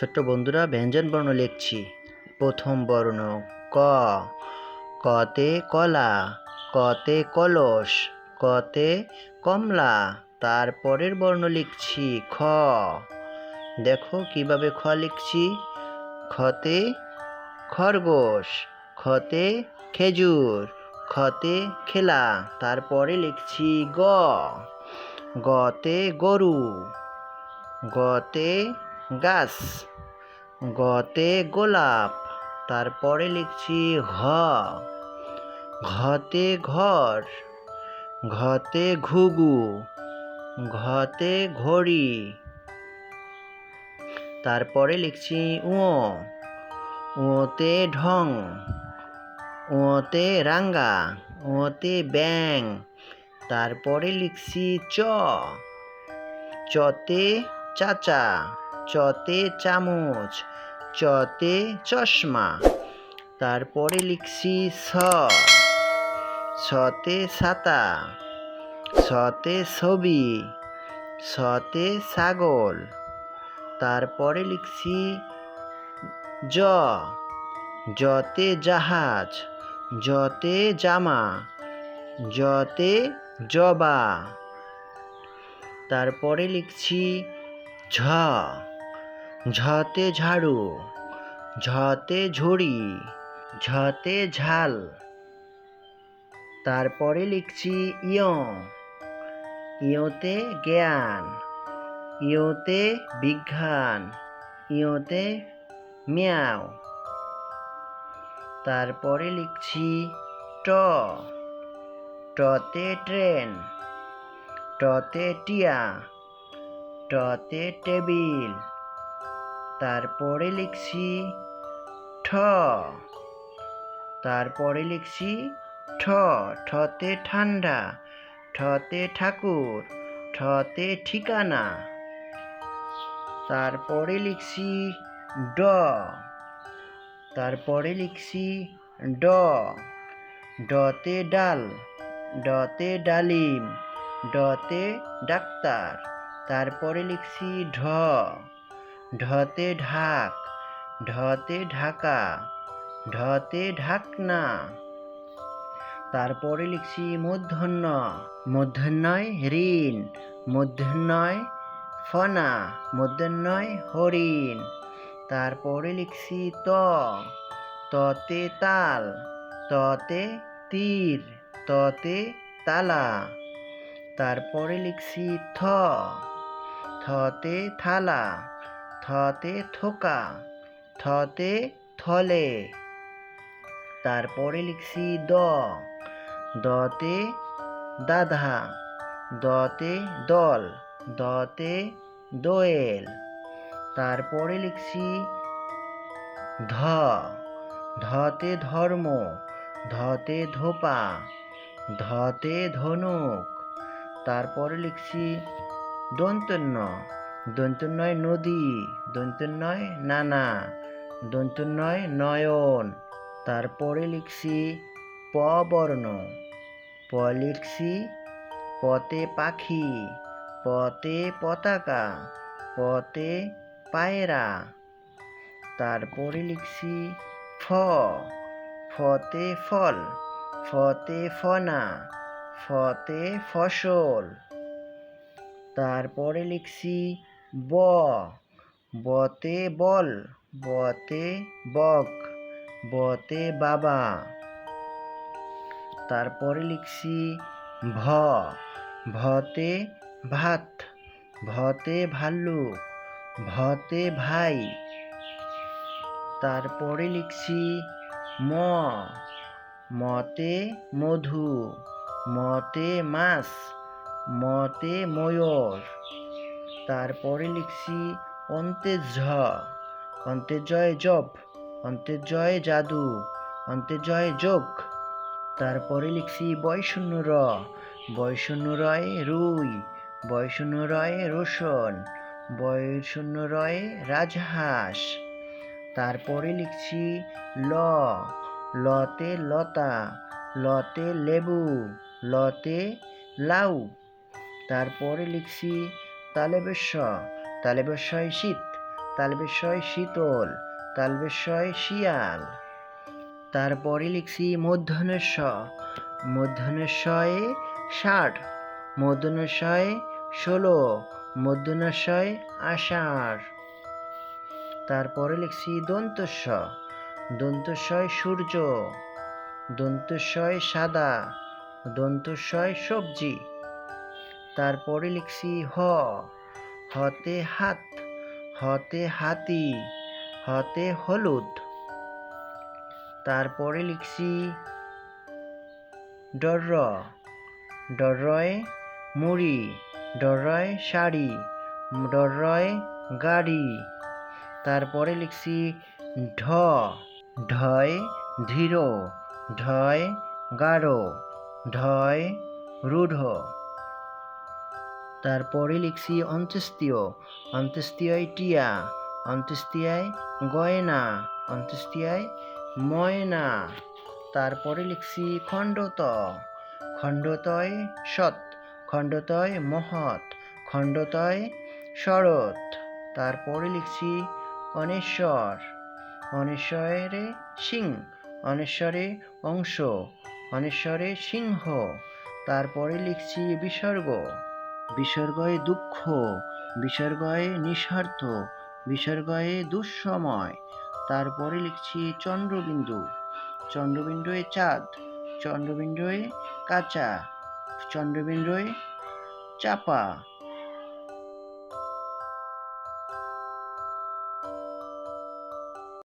ছোট্ট বন্ধুরা, ব্যঞ্জন বর্ণ লিখছি। প্রথম বর্ণ, ক। কতে কলা, কতে কলস, কতে কমলা, তারপরের বর্ণ লিখছি খ। দেখো কীভাবে খ লিখছি। খতে খরগোশ, খতে খেজুর, খতে খেলা, তারপরে লিখছি গ। গতে গরু, গতে গাছ, গতে গোলাপ, তারপরে লিখছি ঘ। ঘতে ঘর, ঘতে ঘুঘু, ঘতে ঘড়ি, তারপরে লিখছি উঁ উঁতে ঢং উঁতে রাঙ্গা উঁতে ব্যাং তারপরে লিখছি চ। চতে চাচা চতে চামচ, চতে চশমা, তারপরে লিখছি স, ছতে ছাতা, ছতে ছবি, ছতে ছাগল, তারপরে লিখছি জ জতে জাহাজ জতে জামা জতে জবা, তারপরে লিখছি ঝ। ঝতে ঝাড়ু, ঝতে ঝুড়ি, ঝতে ঝাল। তারপরে লিখছি ইয়, ইয়তে জ্ঞান, ইয়তে বিজ্ঞান, ইয়তে মিয়াও। তারপরে লিখছি ট, টতে ট্রেন, টতে টিয়া, টতে টেবিল। তারপরে লিখছি ঠ। তারপরে লিখছি ঠ। ঠতে ঠান্ডা, ঠতে ঠাকুর, ঠতে ঠিকানা। তারপরে লিখছি ড। তারপরে লিখছি ড। ডতে ডাল, ডতে ডালিম, ডতে ডাক্তার, তারপরে লিখছি ঢ। ঢতে ঢাক ঢতে ঢাকা ঢতে ঢাকনা। তারপরে লিখছি মূর্ধন্য মূর্ধন্যয় ঋণ মূর্ধন্যয় ফনা মূর্ধন্যয় হরিণ। তারপরে লিখছি ত, ততে তাল, ততে তীর, ততে তালা। তারপরে লিখছি থ, থতে থালা। থতে থোকা, থতে থলে। তারপরে লিখছি দ, দতে দাধা, দতে দল, দতে দোয়েল। তারপরে লিখছি ধ, ধতে ধর্ম, ধতে ধোপা, ধতে ধনুক। তারপরে লিখছি দন্তন্য দন্তন্যয় নদী দন্তন্যয় নানা দন্তন্যয় নয়ন। তারপরে লিখছি প বর্ণ, প লিখছি পতে পাখি, পতে পতাকা, পতে পায়রা। তারপরে লিখছি ফ, ফতে ফল, ফতে ফনা, ফতে ফসল। তারপরে লিখছি ব, বতে বল, বতে বক, বতে বাবা। তারপরে লিখছি ভ, ভতে ভাত, ভতে ভাল্লুক, ভতে ভাই। তারপরে লিখছি ম, মতে মধু, মতে মাছ, মতে ময়ূর। তারপরে লিখছি, অন্তে ঝ। অন্তে জয় জব অন্তে জয় জাদু, অন্তে জয় যোগ। তারপরে লিখছি বয়শূন্য র। বয়শূন্য রয় রুই বয়শূন্য রয় রোশন বয়শূন্য রয় রাজহাঁস। তারপরে লিখছি, ল, লতে লতা, লতে লেবু, লতে লাউ। তারপরে লিখছি তালেবেশ তালেবেশয় শীত তালবেশয় শীতল তালবেশয় শিয়াল। তারপরে লিখছি মধ্যাহ্নস্ব মধ্যাহ্নস্বয়ে ষাট মধ্যাহ্নস্বয়ে ষোলো মধ্যাহ্নস্বয় আষাঢ়। তারপরে লিখছি দন্তস্ব দন্তস্বয় সূর্য দন্তস্বয় সাদা দন্তস্বয় সবজি। তারপরে লিখছি হ। হতে হাত, হতে হাতি, হতে হলুদ। তারপরে লিখছি ডর ডরয় মুড়ি ডরয় শাড়ি ডরয় গাড়ি। তারপরে লিখছি ঢ, ঢয় ধীর, ঢয় গাঢ়, ঢয় রূঢ়। তারপরে লিখছি অন্ত্যেষ্টিয়। অন্ত্যেষ্টিয়ায় টিয়া, অন্ত্যেষ্টিয়ায় গয়না, অন্ত্যেষ্টিয়ায় ময়না। তারপরে লিখছি খণ্ডত, খণ্ডতয় সৎ, খণ্ডতয় মহৎ, খণ্ডতয় শরৎ। তারপরে লিখছি অনেশ্বর, অনেশ্বরে সিং, অনেশ্বরে অংশ, অনেশ্বরে সিংহ। তারপরে লিখছি বিসর্গ। বিসর্গয়ে দুঃখ, বিসর্গয়ে নিঃস্বার্থ, বিসর্গয়ে দুঃসময়। তারপরে লিখছি চন্দ্রবিন্দু। চন্দ্রবিন্দুয়ে চাঁদ, চন্দ্রবিন্দুয়ে কাঁচা, চন্দ্রবিন্দুয়ে চাপা।